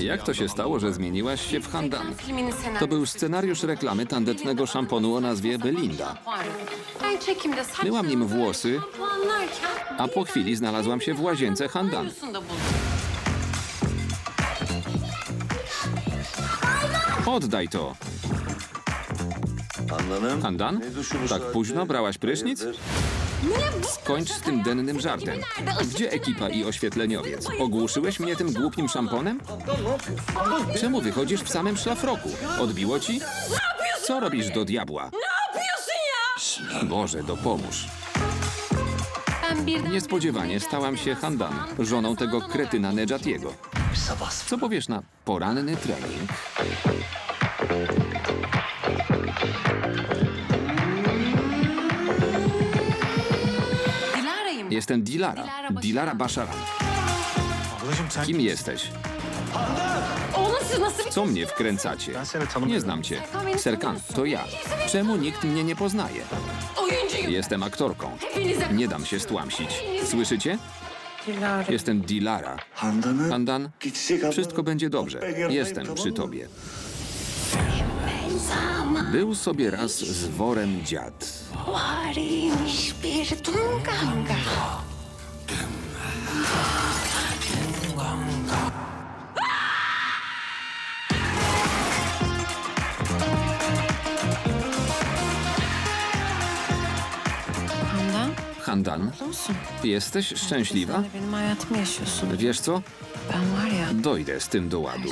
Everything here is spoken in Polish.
Jak to się stało, że zmieniłaś się w Handan? To był scenariusz reklamy tandetnego szamponu o nazwie Belinda. Myłam nim włosy, a po chwili znalazłam się w łazience Handan. Oddaj to! Handan? Tak późno brałaś prysznic? Skończ z tym dennym żartem. Gdzie ekipa i oświetleniowiec? Ogłuszyłeś mnie tym głupim szamponem? Czemu wychodzisz w samym szlafroku? Odbiło ci? Co robisz do diabła? Boże, dopomóż. Niespodziewanie stałam się Handan, żoną tego kretyna Nejatiego. Co powiesz na poranny trening? Jestem Dilara, Dilara sen Kim jesteś? Co mnie wkręcacie? Nie znam cię. Serkan, to ja. Czemu nikt mnie nie poznaje? Jestem aktorką. Nie dam się stłamsić. Słyszycie? Jestem Dilara. Handan, wszystko będzie dobrze. Jestem przy tobie. Był sobie raz z worem dziad. Tunganga. Handan, jesteś szczęśliwa? Wiesz co? Dojdę z tym do ładu.